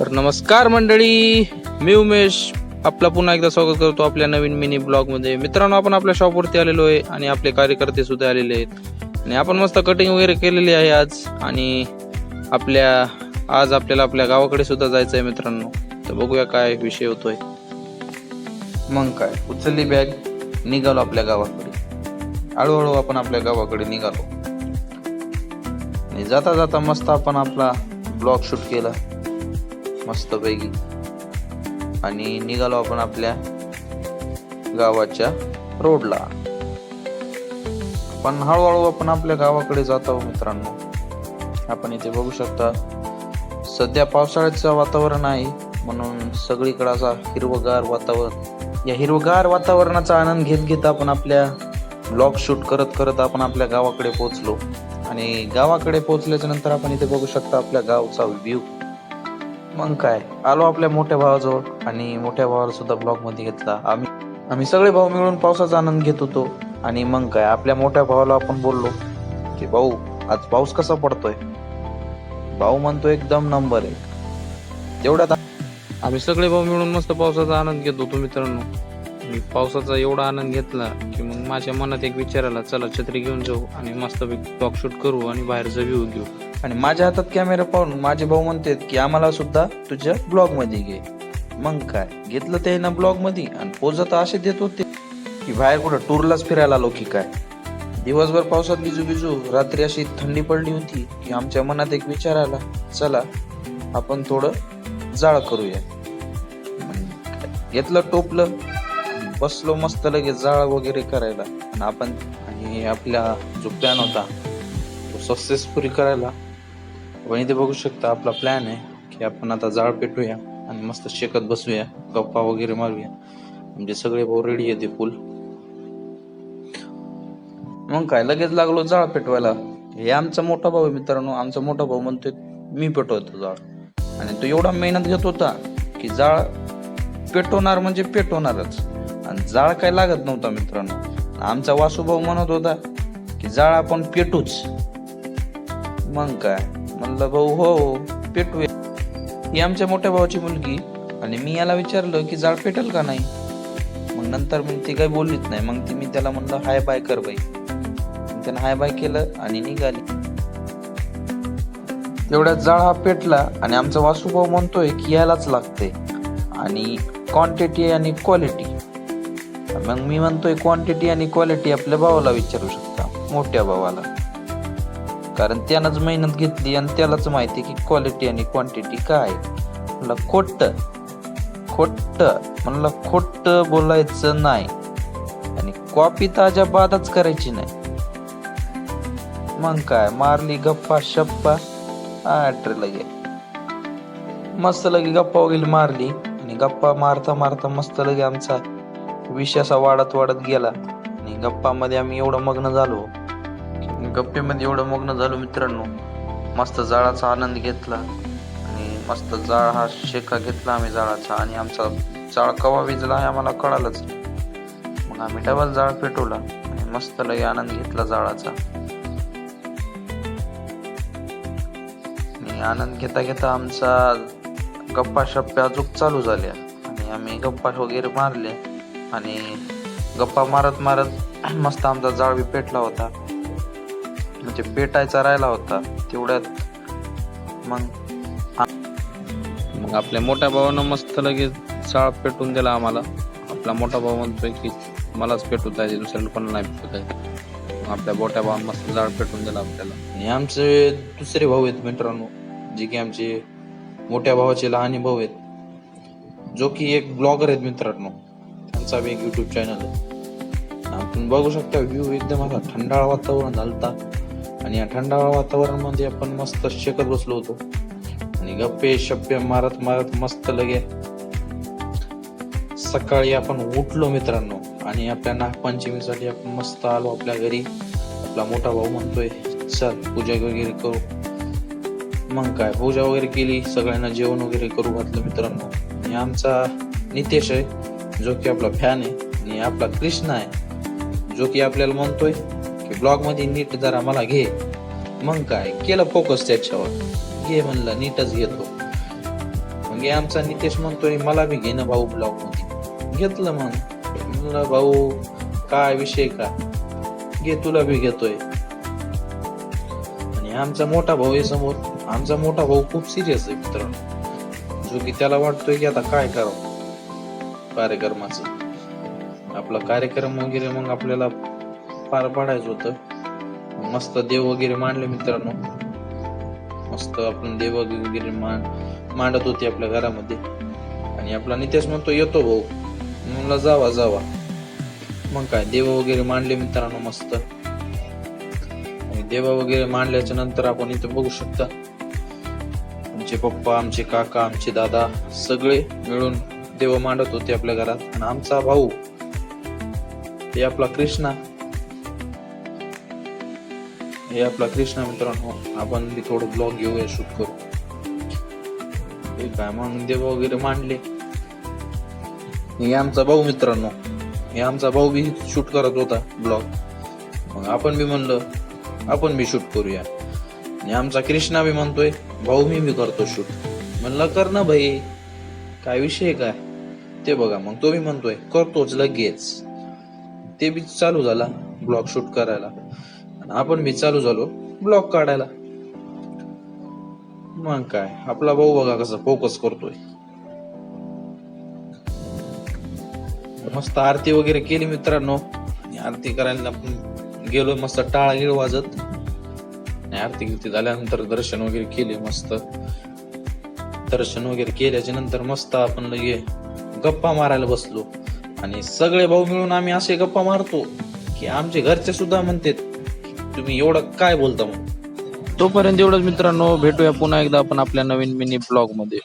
तर नमस्कार मंडळी मी उमेश. आपला पुन्हा एकदा स्वागत करतो आपल्या नवीन मिनी ब्लॉगमध्ये मित्रांनो आपण आपल्या शॉपवरती आलेलो आहे आणि आपले कार्यकर्ते सुद्धा आलेले आहेत. आणि आपण मस्त कटिंग वगैरे केलेली आहे आज. आणि आपल्या आज आपल्याला आपल्या गावाकडे सुद्धा जायचं आहे मित्रांनो. तर बघूया काय विषय होतोय. मग काय उचलली बॅग निघालो आपल्या गावाकडे. हळूहळू आपण आपल्या गावाकडे निघालो. आणि जाता जाता मस्त आपण आपला ब्लॉग शूट केला. मस्तपैकी. आणि निघालो आपण आपल्या गावाच्या रोडला पण हळूहळू आपण आपल्या गावाकडे जात आहोत मित्रांनो. आपण इथे बघू शकता सध्या पावसाळ्याचं वातावरण आहे. म्हणून सगळीकडे असा हिरवगार वातावरण या हिरवगार वातावरणाचा आनंद घेत घेत आपण आपल्या ब्लॉग शूट करत करत आपण आपल्या गावाकडे पोहोचलो. आणि गावाकडे पोहोचल्याच्या नंतर आपण इथे बघू शकता आपल्या गावचा व्ह्यू मग काय? आलो आपल्या मोठ्या भावाजवळ आणि मोठ्या भावाला सुद्धा ब्लॉगमध्ये घेतला. आम्ही आम्ही सगळे भाऊ मिळून पावसाचा आनंद घेत होतो. आणि मग काय? आपल्या मोठ्या भावाला आपण बोललो की भाऊ आज पाऊस कसा पडतोय? भाऊ म्हणतो एकदम नंबर आहे तेवढ्यात आम्ही सगळे भाऊ मिळून मस्त पावसाचा आनंद घेत होतो मित्रांनो. मी पावसाचा एवढा आनंद घेतला की मग माझ्या मनात एक विचार आला चला छत्री घेऊन जाऊ आणि मस्त ब्लॉग शूट करू आणि बाहेरचा व्ह्यू घेऊ. आणि माझ्या हातात कॅमेरा पाहून माझे भाऊ म्हणतात की आम्हाला सुद्धा तुझ्या ब्लॉगमध्ये घे. मग काय? घेतलं ते ना ब्लॉगमध्ये आणि पोज तर असे देत होते की बाहेर कुठं टूरलाच फिरायला आलो की काय? दिवसभर पावसात बिजू बिजू रात्री अशी थंडी पडली होती की आमच्या मनात एक विचार आला चला आपण थोडं जाळ करूया. घेतलं टोपलं बसलो मस्त लगेच जाळ वगैरे करायला. आणि आपण आणि आपला जो प्लॅन होता तो सक्सेसफुली करायला आपण इथे बघू शकता आपला प्लॅन आहे की आपण आता जाळ पेटूया आणि मस्त शेकत बसूया गप्पा वगैरे मारूया. म्हणजे सगळे भाऊ रेडी येते ते फुल मग काय लगेच लागलो जाळ पेटवायला. हे आमचा मोठा भाऊ आहे मित्रांनो आमचा मोठा भाऊ म्हणतोय मी पेटवतो जाळ. आणि तो एवढा मेहनत घेत होता की जाळ पेटवणार म्हणजे पेटवणारच. आणि जाळ काय लागत नव्हता मित्रांनो. आमचा वासुभाऊ म्हणत होता की जाळ आपण पेटूच. मग काय? म्हणलं भाऊ हो हो, पेटूया. ही आमच्या मोठ्या भावाची मुलगी आणि मी याला विचारलं की जाळ पेटेल का नाही? मग नंतर मी ती काही बोललीच नाही. मग ती मी त्याला म्हणलं हाय बाय कर बाई. त्यानं हाय बाय केलं आणि निघाली. तेवढ्यात जाळ हा पेटला आणि आमचा वासुभाऊ म्हणतोय की यायलाच लागते. आणि क्वांटिटी आणि क्वालिटी मग मी म्हणतोय क्वांटिटी आणि क्वालिटी आपल्या भावाला विचारू शकता मोठ्या भावाला. कारण त्यानंच मेहनत घेतली आणि त्यालाच माहिती की क्वालिटी आणि क्वांटिटी काय. म्हणलं खोट्ट खोट्ट म्हणलं खोट्ट बोलायचं नाही. आणि कॉपी ताज्या बादच करायची नाही. मग काय मारली गप्पा शप्पा. आठ लगे. मस्त लगे गप्पा वगैरे मारली. आणि गप्पा मारता मारता मस्त लगे आमचा विषय असा वाढत वाढत गेला. आणि गप्पामध्ये आम्ही एवढं मग्न झालो. गप्पेमध्ये एवढं मग्न झालो मित्रांनो. मस्त जाळाचा आनंद घेतला आणि मस्त जाळ हा शेका घेतला आम्ही जाळाचा आणि आमचा जाळ कवा विजला हे आम्हाला कळालंच मग आम्ही डबल जाळ पेटवला आणि मस्त लगे आनंद घेतला जाळाचा. आणि आनंद घेता घेता आमचा गप्पा शप्प्या अजून चालू झाल्या आणि आम्ही गप्पा वगैरे मारले आणि गप्पा मारत मारत मस्त आमचा जाळ बी पेटला होता. म्हणजे पेटायचा राहिला होता तेवढ्यात मग मग आपल्या मोठ्या भावानं मस्त लगेच जाळ पेटून दिला आम्हाला. आपला मोठा भाऊ म्हणतोय की मलाच पेटवत आहे दुसऱ्याला कोणाला नाही मग आपल्या मोठ्या भावानं मस्त जाळ पेटून दिला आपल्याला. आणि आमचे दुसरे भाऊ आहेत मित्रांनो जे की आमचे मोठ्या भावाचे लहान भाऊ आहेत. जो की एक ब्लॉगर आहेत मित्रांनो त्यांचा बी एक युट्यूब चॅनल आहे. आपण बघू शकता व्ह्यू एकदम असा थंडाळ वातावरण झालता. आणि या थंडाळ वातावरणामध्ये आपण मस्त शेकत बसलो होतो. आणि गप्पे शप्पे मारत मारत मस्त लगे. सकाळी आपण उठलो मित्रांनो आणि आपल्या नागपंचमीसाठी आपण मस्त आलो आपल्या घरी. आपला मोठा भाऊ म्हणतोय चल पूजा वगैरे करू. मग काय पूजा वगैरे केली सगळ्यांना जेवण वगैरे करू घातलं मित्रांनो. आणि आमचा नितेश आहे जो की आपला फॅन आहे आणि आपला कृष्णा आहे जो की आपल्याला म्हणतोय ब्लॉगमध्ये नीट जरा मला घे. मग काय? केलं फोकस त्याच्यावर. घे म्हणलं नीटच घेतो. मग आमचा नितेश म्हणतोय मला बी घे ना भाऊ ब्लॉगमध्ये घेतलं मग. म्हणलं भाऊ काय विषय का? घे तुला बी घेतोय. आणि आमचा मोठा भाऊ आहे समोर. आमचा मोठा भाऊ खूप सिरियस आहे मित्रांनो. जो की त्याला वाटतोय की आता काय करावं? कार्यक्रमाचं. आपला कार्यक्रम वगैरे मग आपल्याला पार पाडायचं होतं. मस्त देव वगैरे मांडले मित्रांनो. मस्त आपण देव वगैरे मांड मांडत होते आपल्या घरामध्ये. आणि आपला नितेश म्हणतो येतो भाऊ. म्हणला जावा जावा. मग काय देव वगैरे मांडले मित्रांनो मस्त. आणि देवा वगैरे मांडल्याच्या नंतर आपण इथं बघू शकता. आमचे पप्पा आमचे काका आमचे दादा सगळे मिळून देव मांडत होते आपल्या घरात. आणि आमचा भाऊ ते आपला कृष्णा हे आपला कृष्णा मित्रांनो आपण बी थोडं ब्लॉग घेऊया शूट करू. काय मग देव वगैरे मांडले. हे आमचा भाऊ मित्रांनो हे आमचा भाऊ बी शूट करत होता ब्लॉग मग आपण बी म्हणलं आपण बी शूट करूया. आणि आमचा कृष्णा बी म्हणतोय भाऊ मी बी करतो शूट म्हणलं कर ना भाई. काय विषय काय? ते बघा मग तो बी म्हणतोय करतोच लगेच. ते बी चालू झाला ब्लॉग शूट करायला. आपण बी चालू झालो. ब्लॉक काढायला. मग काय? आपला भाऊ बघा कसा फोकस करतोय. मस्त आरती वगैरे केली मित्रांनो. आरती करायला गेलो मस्त टाळा गिळ वाजत. आणि आरती गिरती झाल्यानंतर दर्शन वगैरे केले मस्त. दर्शन वगैरे केल्याच्यानंतर मस्त आपण लगे गप्पा मारायला बसलो. आणि सगळे भाऊ मिळून आम्ही असे गप्पा मारतो की आमचे घरचे सुद्धा म्हणतात तुम्ही एवढं काय बोलता मग? तोपर्यंत एवढंच मित्रांनो भेटूया पुन्हा एकदा आपण आपल्या नवीन मिनी ब्लॉगमध्ये.